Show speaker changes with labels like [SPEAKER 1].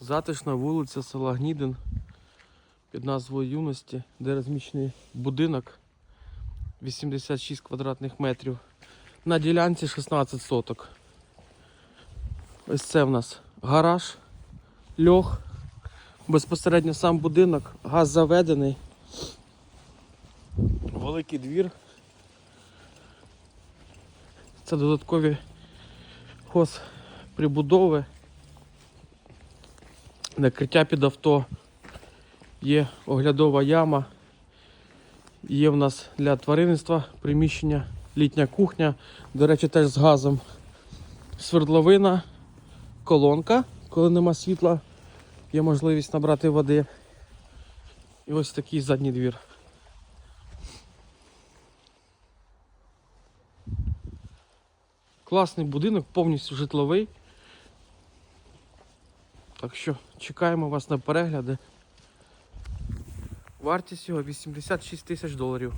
[SPEAKER 1] Затишна вулиця села Гнідин під назвою Юності, де розміщений будинок 86 квадратних метрів. На ділянці 16 соток. Ось це в нас гараж, льох, безпосередньо сам будинок, газ заведений, великий двір. Це додаткові хозприбудови, накриття під авто, є оглядова яма, є в нас для тваринництва приміщення, літня кухня, до речі, теж з газом, свердловина, колонка, коли нема світла, є можливість набрати води. І ось такий задній двір. Класний будинок, повністю житловий. Так що чекаємо вас на перегляди. Вартість його 86 тисяч доларів.